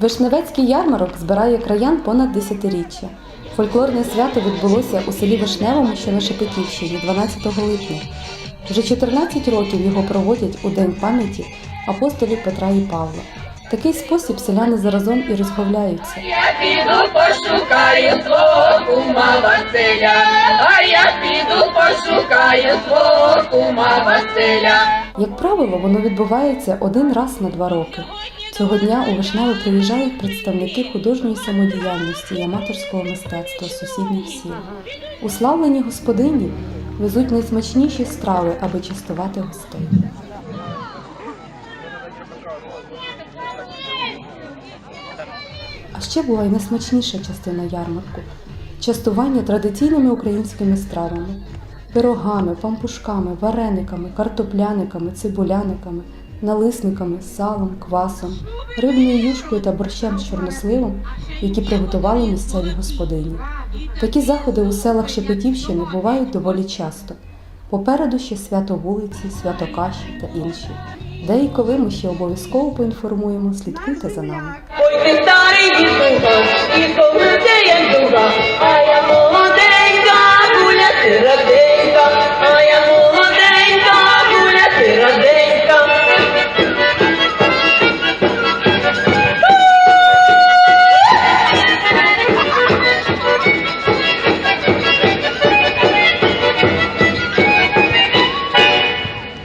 Вишневецький ярмарок збирає краян понад десятиріччя. Фольклорне свято відбулося у селі Вишневому, що на Шепетівщині, 12 липня. Вже 14 років його проводять у День пам'яті апостолів Петра і Павла. Такий спосіб селяни заразом і розмовляються. Я піду пошукаю свого кума Василя, а я піду пошукаю свого кума Василя. Як правило, воно відбувається один раз на два роки. Цього дня у Вишневе приїжджають представники художньої самодіяльності і аматорського мистецтва сусідніх сіл. Уславлені господині везуть найсмачніші страви, аби частувати гостей. А ще була й найсмачніша частина ярмарку частування традиційними українськими стравами, пирогами, пампушками, варениками, картопляниками, цибуляниками, налисниками, салом, квасом, рибною юшкою та борщем з чорносливом, які приготували місцеві господині. Такі заходи у селах Шепетівщини бувають доволі часто. Попереду ще свято вулиці, свято каші та інші. Де і коли ми ще обов'язково поінформуємо, слідкуйте за нами.